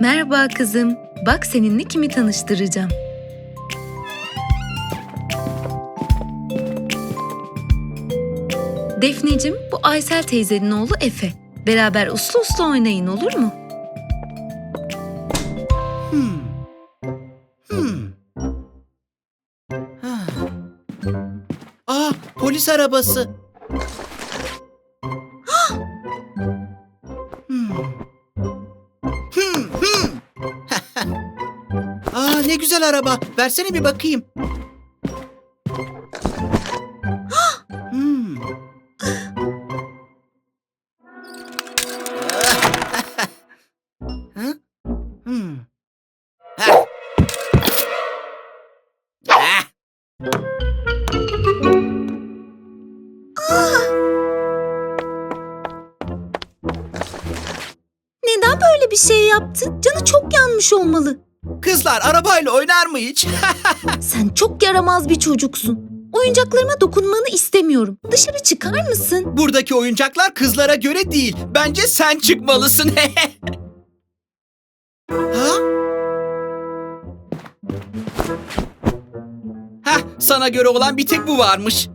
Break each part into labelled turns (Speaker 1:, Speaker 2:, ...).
Speaker 1: Merhaba kızım. Bak seninle kimi tanıştıracağım. Defneciğim, bu Aysel teyzenin oğlu Efe. Beraber uslu uslu oynayın olur mu?
Speaker 2: Hmm. Hmm. Ha. Aa, polis arabası. Güzel araba. Versene bir bakayım. Hmm. Hmm.
Speaker 1: Neden böyle bir şey yaptın? Canı çok yanmış olmalı.
Speaker 2: Kızlar arabayla oynar mı hiç?
Speaker 1: Sen çok yaramaz bir çocuksun. Oyuncaklarıma dokunmanı istemiyorum. Dışarı çıkar mısın?
Speaker 2: Buradaki oyuncaklar kızlara göre değil. Bence sen çıkmalısın. ha? Hah, sana göre olan bir tek bu varmış.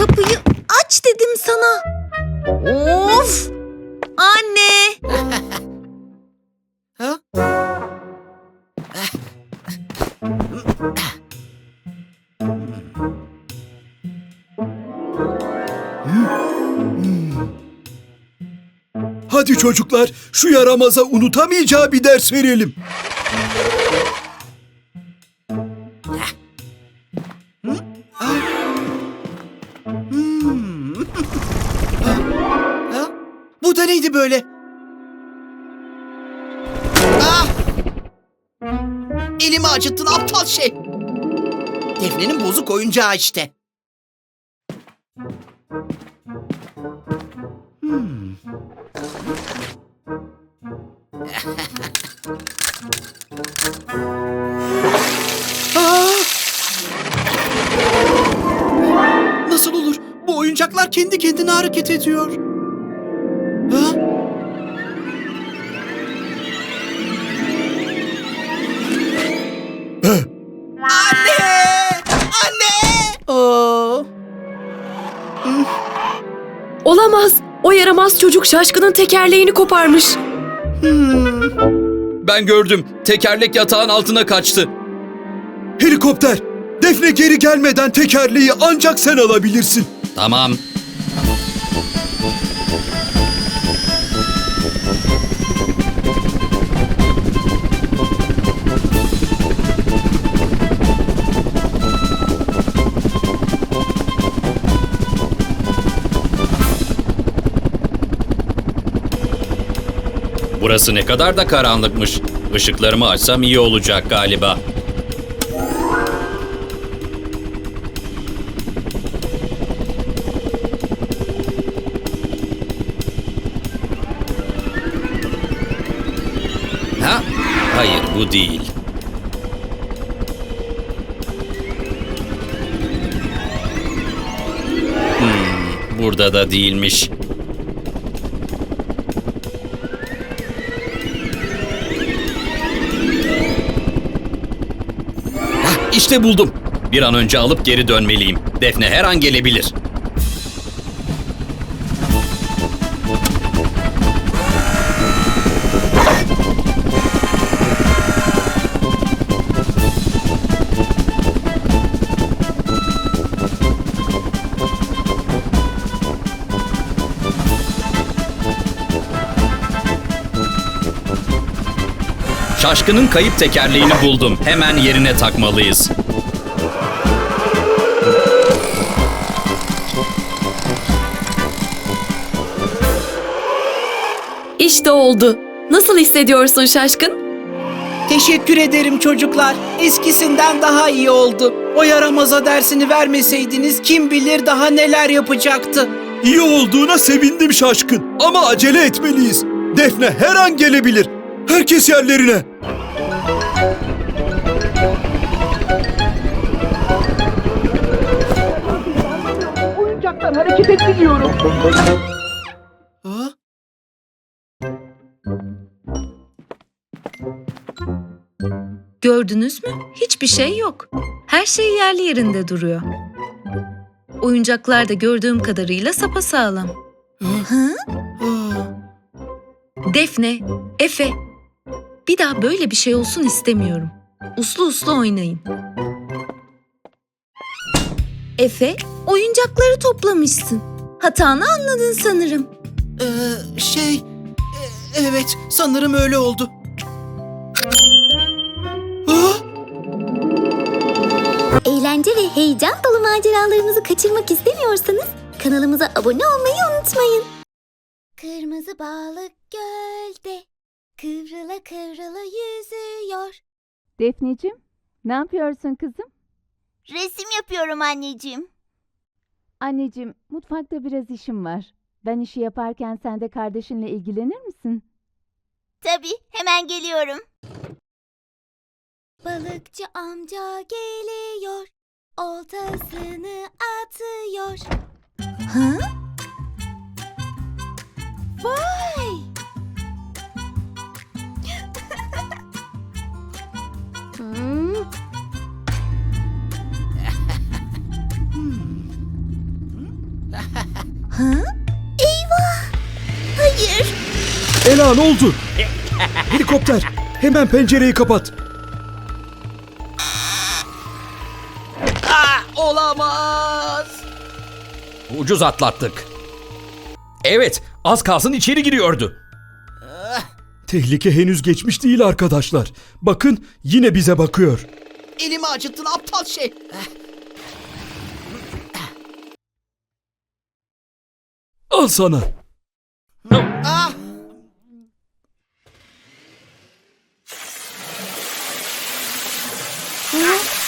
Speaker 1: Kapıyı. Aç dedim sana. Of! Anne!
Speaker 2: Ha?
Speaker 3: Hadi çocuklar şu yaramaza unutamayacağı bir ders verelim.
Speaker 2: Aptal şey. Defne'nin bozuk oyuncağı işte. Hmm. Nasıl olur? Bu oyuncaklar kendi kendine hareket ediyor.
Speaker 4: Çocuk şaşkının tekerleğini koparmış.
Speaker 2: Hmm.
Speaker 5: Ben gördüm. Tekerlek yatağın altına kaçtı.
Speaker 3: Helikopter, Defne geri gelmeden tekerleği ancak sen alabilirsin.
Speaker 5: Tamam. Burası ne kadar da karanlıkmış. Işıklarımı açsam iyi olacak galiba. Ha? Hayır bu değil. Hmm, burada da değilmiş. İşte buldum. Bir an önce alıp geri dönmeliyim. Defne her an gelebilir. Şaşkının kayıp tekerleğini buldum. Hemen yerine takmalıyız.
Speaker 4: İşte oldu. Nasıl hissediyorsun şaşkın?
Speaker 2: Teşekkür ederim çocuklar. Eskisinden daha iyi oldu. O yaramaza dersini vermeseydiniz kim bilir daha neler yapacaktı.
Speaker 3: İyi olduğuna sevindim şaşkın ama acele etmeliyiz. Defne her an gelebilir. Herkes yerlerine.
Speaker 2: Hareket. Ha?
Speaker 1: Gördünüz mü? Hiçbir şey yok. Her şey yerli yerinde duruyor. Oyuncaklar da gördüğüm kadarıyla sapasağlam. Hı? Defne, Efe. Bir daha böyle bir şey olsun istemiyorum. Uslu uslu oynayın. Efe, oyuncakları toplamışsın. Hatanı anladın sanırım.
Speaker 2: Ee, şey... e- Evet, sanırım öyle oldu.
Speaker 6: Eğlence ve heyecan dolu maceralarımızı kaçırmak istemiyorsanız kanalımıza abone olmayı unutmayın. Kırmızı balık gölde kıvrıla kıvrıla yüzüyor.
Speaker 7: Defneciğim, ne yapıyorsun kızım?
Speaker 6: Resim yapıyorum anneciğim.
Speaker 7: Anneciğim, mutfakta biraz işim var. Ben işi yaparken sen de kardeşinle ilgilenir misin?
Speaker 6: Tabii hemen geliyorum. Balıkçı amca geliyor. Oltasını atıyor.
Speaker 1: Ha?
Speaker 6: Vay!
Speaker 1: Ha?
Speaker 6: hayır.
Speaker 3: Ela ne oldu? Helikopter hemen pencereyi kapat.
Speaker 2: Olamaz.
Speaker 5: Ucuz atlattık. Evet, az kalsın içeri giriyordu.
Speaker 3: Tehlike henüz geçmiş değil arkadaşlar. Bakın yine bize bakıyor.
Speaker 2: Elimi acıttın aptal şey.
Speaker 3: Al sana.
Speaker 2: Ah!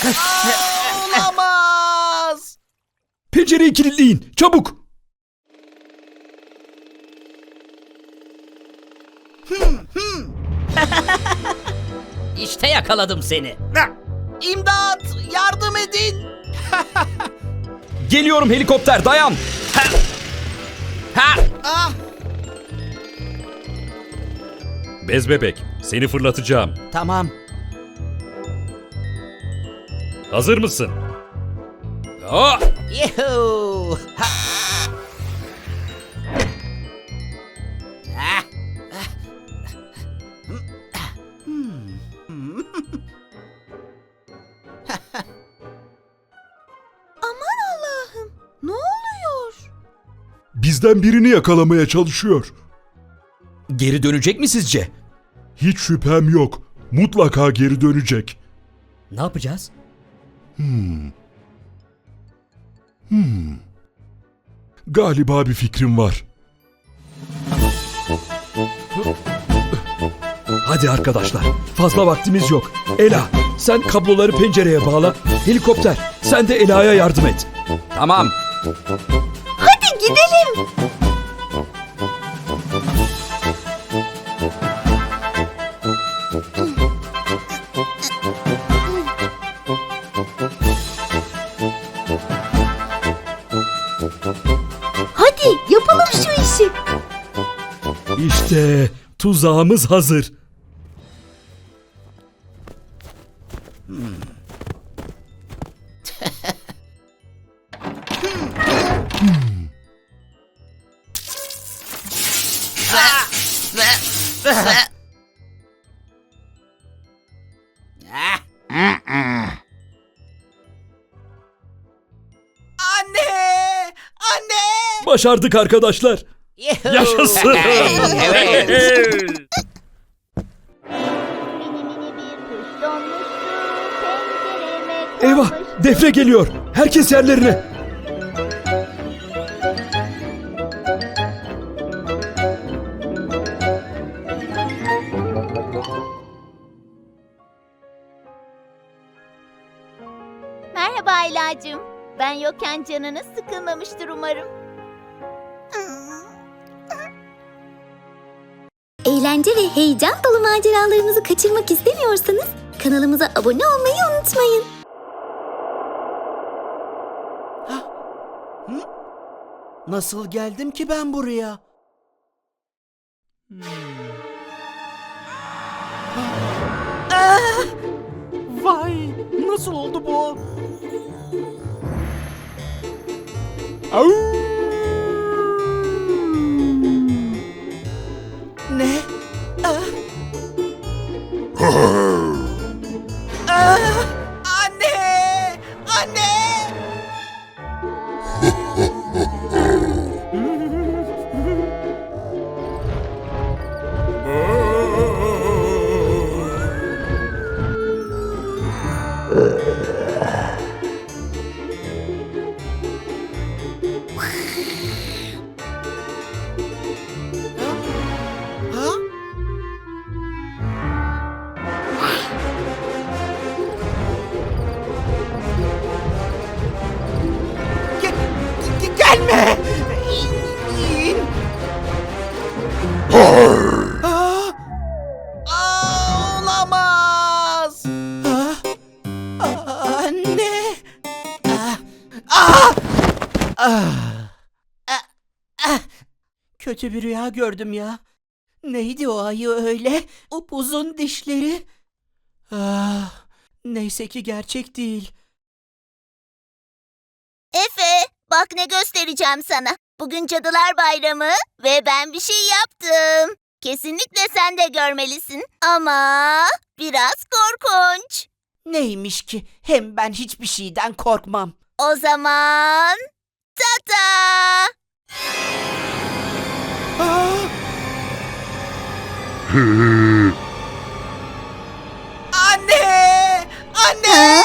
Speaker 2: Ah, Olamaz.
Speaker 3: Pencereyi kilitleyin. Çabuk.
Speaker 8: İşte yakaladım seni.
Speaker 2: İmdat! Yardım edin!
Speaker 5: Geliyorum helikopter, dayan.
Speaker 8: Ha!
Speaker 2: Ah!
Speaker 5: Bez bebek, seni fırlatacağım.
Speaker 8: Tamam.
Speaker 5: Hazır mısın? Aa!
Speaker 8: Yuhuu!
Speaker 3: Bizden birini yakalamaya çalışıyor.
Speaker 5: Geri dönecek mi sizce?
Speaker 3: Hiç şüphem yok. Mutlaka geri dönecek.
Speaker 8: Ne yapacağız?
Speaker 3: Galiba bir fikrim var. Hadi arkadaşlar, fazla vaktimiz yok. Ela, sen kabloları pencereye bağla. Helikopter, sen de Ela'ya yardım et.
Speaker 5: Tamam.
Speaker 6: Hadi gidelim. Hadi yapalım şu işi.
Speaker 3: İşte tuzağımız hazır.
Speaker 2: Anne! Anne!
Speaker 3: Başardık arkadaşlar. Yaşasın. Eyvah, defne geliyor. Herkes yerlerine.
Speaker 6: Yokken canınız sıkılmamıştır umarım. Eğlence ve heyecan dolu maceralarımızı kaçırmak istemiyorsanız kanalımıza abone olmayı unutmayın.
Speaker 2: Nasıl geldim ki ben buraya? Hmm. Ah! Vay! Nasıl oldu bu? Au! Ne? Ah! Ah! Kötü bir rüya gördüm ya. Neydi o ayı öyle? Upuzun dişleri. Ah, neyse ki gerçek değil.
Speaker 6: Efe, bak ne göstereceğim sana. Bugün Cadılar Bayramı ve ben bir şey yaptım. Kesinlikle sen de görmelisin. Ama biraz korkunç.
Speaker 2: Neymiş ki? Hem ben hiçbir şeyden korkmam.
Speaker 6: O zaman... Tata!
Speaker 2: Anne! Anne!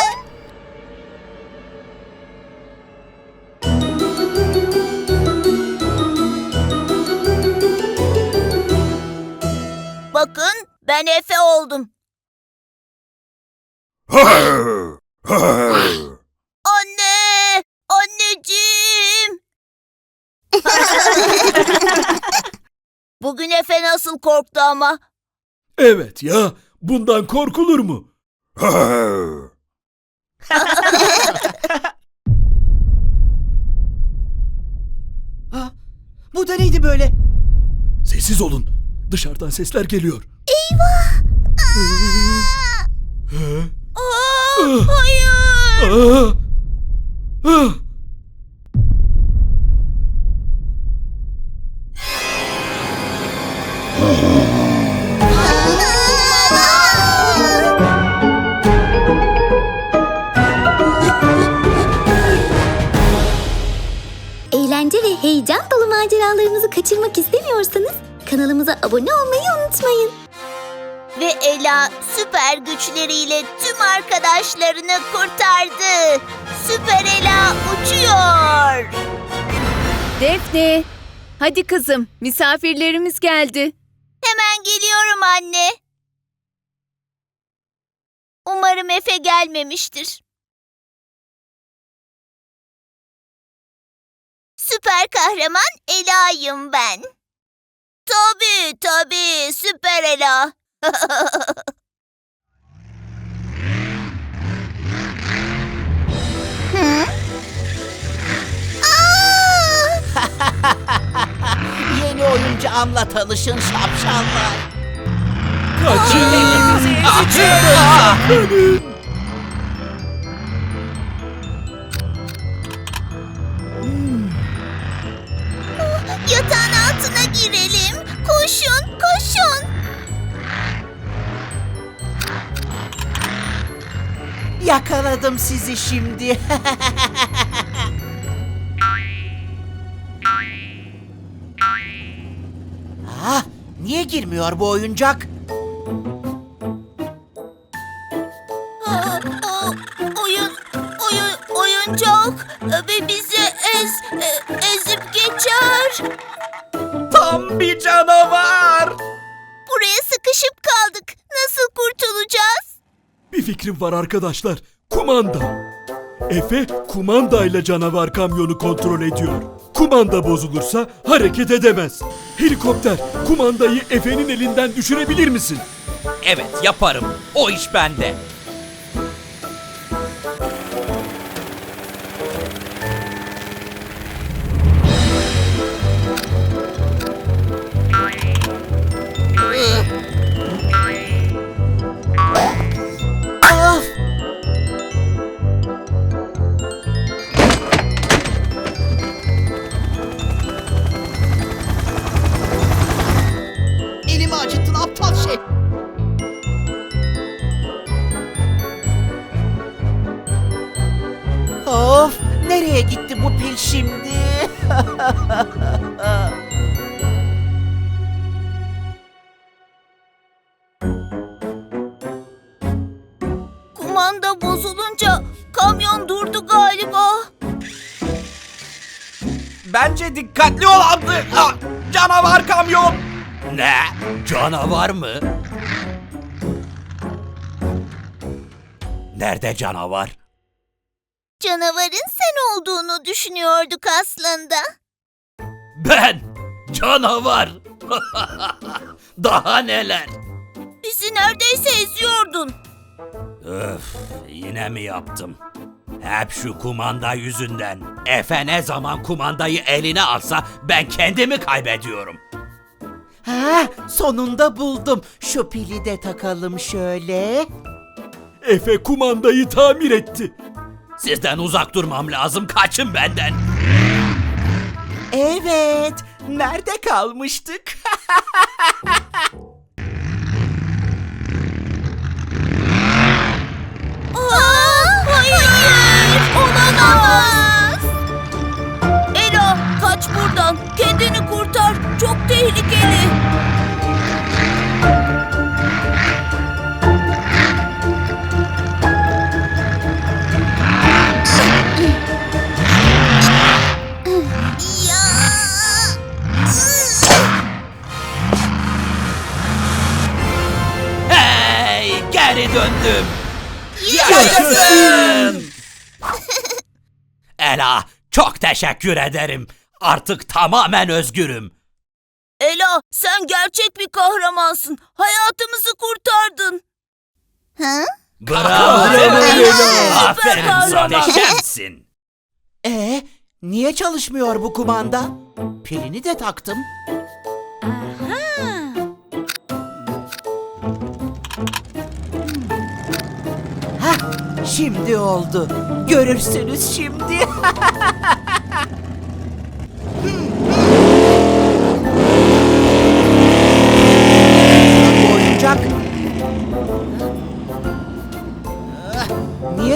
Speaker 6: Bakın ben Efe oldum. Anne! Anneciğim! Bugün Efe nasıl korktu ama.
Speaker 3: Evet ya, bundan korkulur mu?
Speaker 2: Ha, bu da neydi böyle?
Speaker 3: Sessiz olun. Dışarıdan sesler geliyor.
Speaker 6: Aa, hayır!
Speaker 3: Aa! Ah!
Speaker 6: Eğlence ve heyecan dolu maceralarımızı kaçırmak istemiyorsanız kanalımıza abone olmayı unutmayın. Ve Ela süper güçleriyle tüm arkadaşlarını kurtardı. Süper Ela uçuyor.
Speaker 4: Defne, hadi kızım misafirlerimiz geldi.
Speaker 6: Hemen geliyorum anne. Umarım Efe gelmemiştir. Süper kahraman Ela'yım ben. Tabii tabii süper Ela. Hı? Aa!
Speaker 2: Yeni oyuncağımla tanışın şapşallar.
Speaker 3: Kaçın!
Speaker 6: Yatağın girelim. Koşun, koşun.
Speaker 2: Yakaladım sizi şimdi. ah, niye girmiyor bu oyuncak?
Speaker 3: Var arkadaşlar. Kumanda. Efe kumandayla canavar kamyonu kontrol ediyor. Kumanda bozulursa hareket edemez. Helikopter, kumandayı Efe'nin elinden düşürebilir misin?
Speaker 5: Evet yaparım. O iş bende.
Speaker 6: Kumanda bozulunca kamyon durdu galiba.
Speaker 5: Bence dikkatli ol Abdü. Ah, canavar kamyon. Ne? Canavar mı? Nerede canavar?
Speaker 6: Canavarın sen olduğunu düşünüyorduk aslında.
Speaker 5: Ben canavar. Daha neler?
Speaker 6: Bizi neredeyse eziyordun.
Speaker 5: Öf, yine mi yaptım? Hep şu kumanda yüzünden. Efe ne zaman kumandayı eline alsa ben kendimi kaybediyorum.
Speaker 2: Ha, sonunda buldum. Şu pili de takalım şöyle.
Speaker 3: Efe kumandayı tamir etti.
Speaker 5: Sizden uzak durmam lazım. Kaçın benden.
Speaker 2: Evet. Nerede kalmıştık?
Speaker 6: tehlikeli.
Speaker 5: Hey, geri döndüm.
Speaker 3: Yaşasın!
Speaker 5: Ela, çok teşekkür ederim. Artık tamamen özgürüm.
Speaker 6: Ela, sen gerçek bir kahramansın. Hayatımızı kurtardın. Hı?
Speaker 5: Bravo.
Speaker 6: Ela.
Speaker 5: Aferin sana şemsin.
Speaker 2: E, niye çalışmıyor bu kumanda? Pilini de taktım. Hah, şimdi oldu. Görürsünüz şimdi.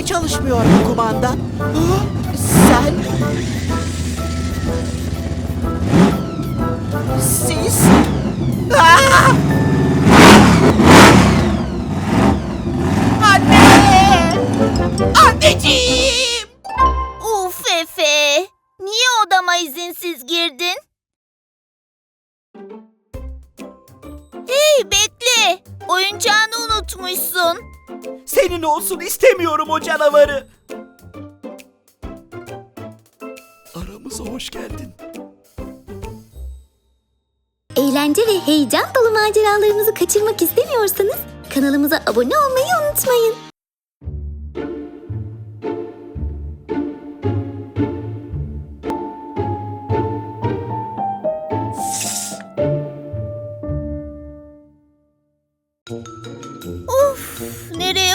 Speaker 2: Çalışmıyor bu kumanda? Sen... Siz... Ah! Senin olsun istemiyorum o canavarı.
Speaker 3: Aramıza hoş geldin.
Speaker 9: Eğlence ve heyecan dolu maceralarımızı kaçırmak istemiyorsanız kanalımıza abone olmayı unutmayın.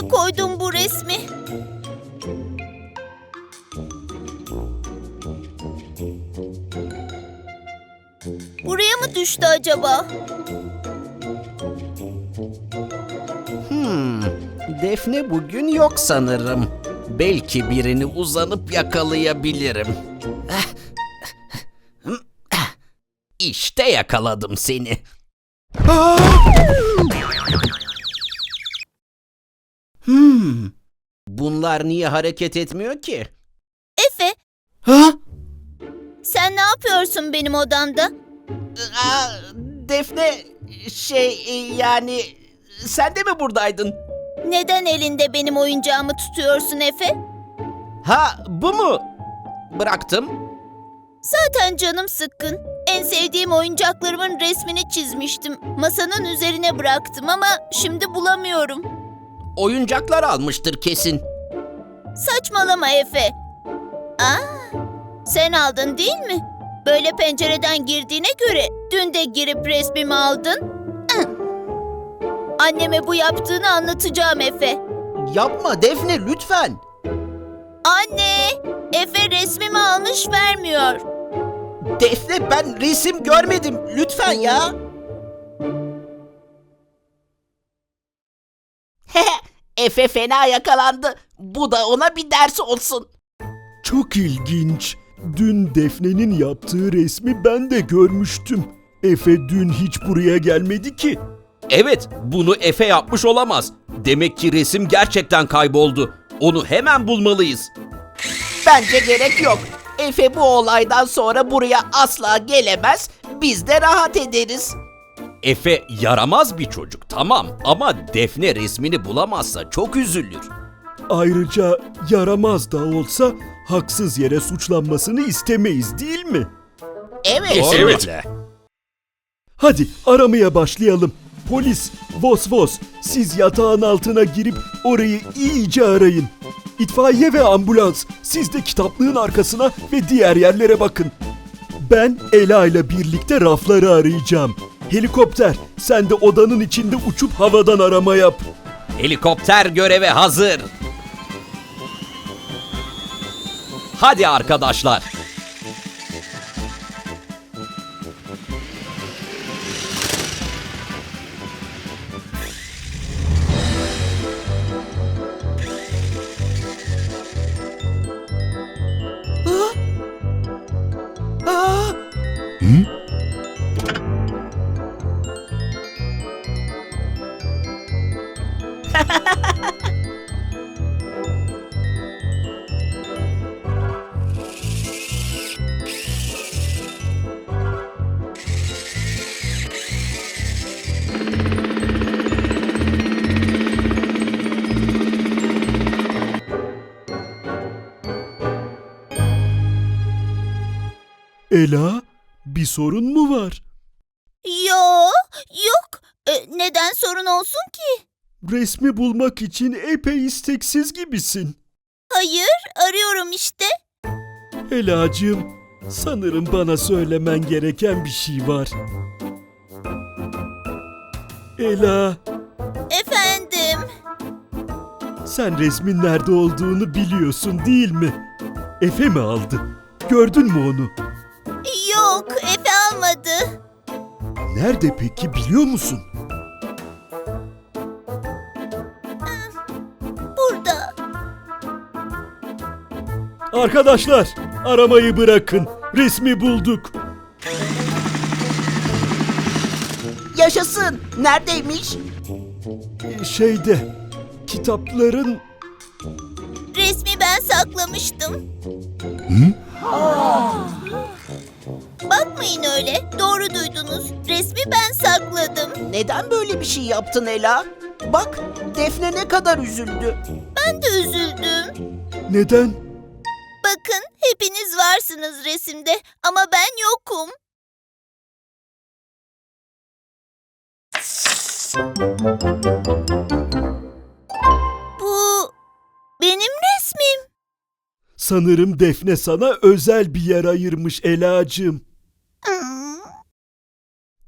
Speaker 6: Koydum bu resmi? Buraya mı düştü acaba?
Speaker 2: Hmm, Defne bugün yok sanırım. Belki birini uzanıp yakalayabilirim. İşte yakaladım seni. Hmm, bunlar niye hareket etmiyor ki?
Speaker 6: Efe,
Speaker 2: Ha?
Speaker 6: sen ne yapıyorsun benim odamda?
Speaker 2: Aa, Defne, şey yani sen de mi buradaydın?
Speaker 6: Neden elinde benim oyuncağımı tutuyorsun Efe?
Speaker 2: Ha bu mu? Bıraktım.
Speaker 6: Zaten canım sıkkın. En sevdiğim oyuncaklarımın resmini çizmiştim. Masanın üzerine bıraktım ama şimdi bulamıyorum.
Speaker 10: Oyuncaklar almıştır kesin.
Speaker 6: Saçmalama Efe. Aa, sen aldın değil mi? Böyle pencereden girdiğine göre dün de girip resmimi aldın. Anneme bu yaptığını anlatacağım Efe.
Speaker 10: Yapma Defne lütfen.
Speaker 6: Anne, Efe resmimi almış vermiyor.
Speaker 10: Defne ben resim görmedim. Lütfen ya. Efe fena yakalandı. Bu da ona bir ders olsun.
Speaker 3: Çok ilginç. Dün Defne'nin yaptığı resmi ben de görmüştüm. Efe dün hiç buraya gelmedi ki.
Speaker 5: Evet, bunu Efe yapmış olamaz. Demek ki resim gerçekten kayboldu. Onu hemen bulmalıyız.
Speaker 10: Bence gerek yok. Efe bu olaydan sonra buraya asla gelemez. Biz de rahat ederiz.
Speaker 5: Efe yaramaz bir çocuk tamam ama Defne resmini bulamazsa çok üzülür.
Speaker 3: Ayrıca yaramaz da olsa haksız yere suçlanmasını istemeyiz değil mi?
Speaker 10: Evet.
Speaker 5: Kesinlikle.
Speaker 3: Hadi aramaya başlayalım. Polis, Vos Vos, siz yatağın altına girip orayı iyice arayın. İtfaiye ve ambulans, siz de kitaplığın arkasına ve diğer yerlere bakın. Ben Ela ile birlikte rafları arayacağım. Helikopter, sen de odanın içinde uçup havadan arama yap.
Speaker 5: Helikopter göreve hazır. Hadi arkadaşlar.
Speaker 3: Sorun mu var?
Speaker 6: Yo, yok. E, neden sorun olsun ki?
Speaker 3: Resmi bulmak için epey isteksiz gibisin.
Speaker 6: Hayır, arıyorum işte.
Speaker 3: Elacığım, sanırım bana söylemen gereken bir şey var. Ela,
Speaker 6: Efendim.
Speaker 3: sen resmin nerede olduğunu biliyorsun değil mi? Efe mi aldı? Gördün mü onu?
Speaker 6: Yok.
Speaker 3: Nerede peki biliyor musun?
Speaker 6: Burada.
Speaker 3: Arkadaşlar, aramayı bırakın. Resmi bulduk.
Speaker 10: yaşasın. Neredeymiş?
Speaker 3: Ee, Şeyde, kitapların...
Speaker 6: Resmi ben saklamıştım. Bakmayın öyle. Doğru duydunuz. Resmi ben sakladım.
Speaker 10: Neden böyle bir şey yaptın Ela? Bak Defne ne kadar üzüldü.
Speaker 6: Ben de üzüldüm.
Speaker 3: Neden?
Speaker 6: Bakın, hepiniz varsınız resimde ama ben yokum. Bu benim resmim.
Speaker 3: Sanırım Defne sana özel bir yer ayırmış Elacığım.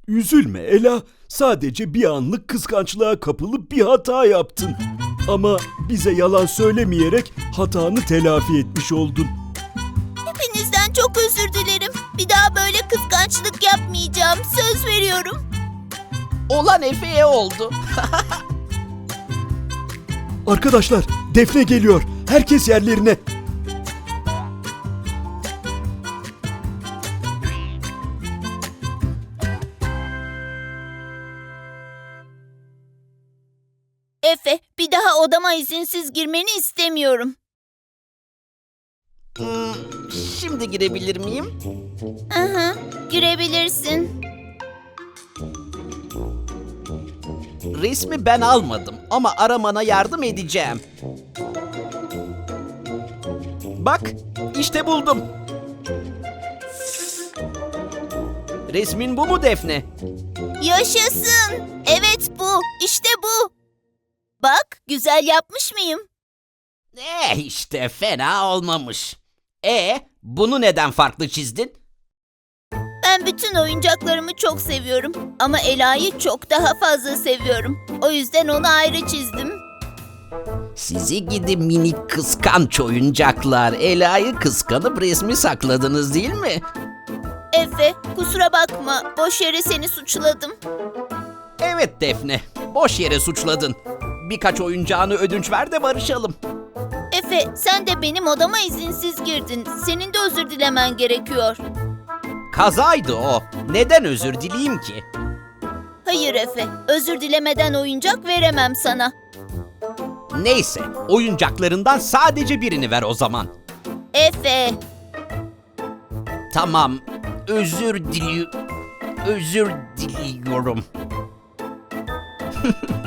Speaker 3: Üzülme Ela, sadece bir anlık kıskançlığa kapılıp bir hata yaptın. Ama bize yalan söylemeyerek hatanı telafi etmiş oldun.
Speaker 6: Hepinizden çok özür dilerim. Bir daha böyle kıskançlık yapmayacağım. Söz veriyorum.
Speaker 10: Olan Efe'ye oldu.
Speaker 3: Arkadaşlar, Defne geliyor. Herkes yerlerine.
Speaker 6: Odama izinsiz girmeni istemiyorum.
Speaker 10: Hmm, şimdi girebilir miyim?
Speaker 6: Hı, girebilirsin.
Speaker 10: Resmi ben almadım ama aramana yardım edeceğim. Bak, işte buldum. Resmin bu mu Defne?
Speaker 6: Yaşasın. Evet bu. İşte bu. Bak güzel yapmış mıyım?
Speaker 10: Eh işte fena olmamış. E bunu neden farklı çizdin?
Speaker 6: Ben bütün oyuncaklarımı çok seviyorum. Ama Ela'yı çok daha fazla seviyorum. O yüzden onu ayrı çizdim.
Speaker 10: Sizi gidi minik kıskanç oyuncaklar. Ela'yı kıskanıp resmi sakladınız değil mi?
Speaker 6: Efe kusura bakma. Boş yere seni suçladım.
Speaker 10: Evet Defne. Boş yere suçladın. Birkaç oyuncağını ödünç ver de barışalım.
Speaker 6: Efe sen de benim odama izinsiz girdin. Senin de özür dilemen gerekiyor.
Speaker 10: Kazaydı o. Neden özür dileyim ki?
Speaker 6: Hayır Efe. Özür dilemeden oyuncak veremem sana.
Speaker 10: Neyse, oyuncaklarından sadece birini ver o zaman.
Speaker 6: Efe.
Speaker 10: Tamam, özür dili... Özür diliyorum.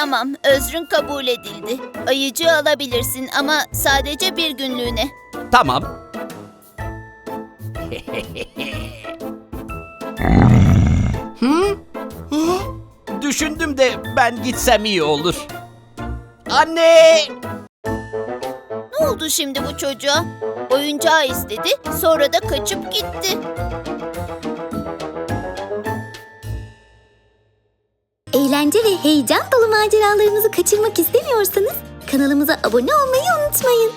Speaker 6: Tamam, özrün kabul edildi. Ayıcı alabilirsin ama sadece bir günlüğüne.
Speaker 10: Tamam. Hı? Hı? Düşündüm de ben gitsem iyi olur. Anne!
Speaker 6: Ne oldu şimdi bu çocuğa? Oyuncağı istedi, sonra da kaçıp gitti.
Speaker 9: Eğlence ve heyecan dolu maceralarımızı kaçırmak istemiyorsanız kanalımıza abone olmayı unutmayın.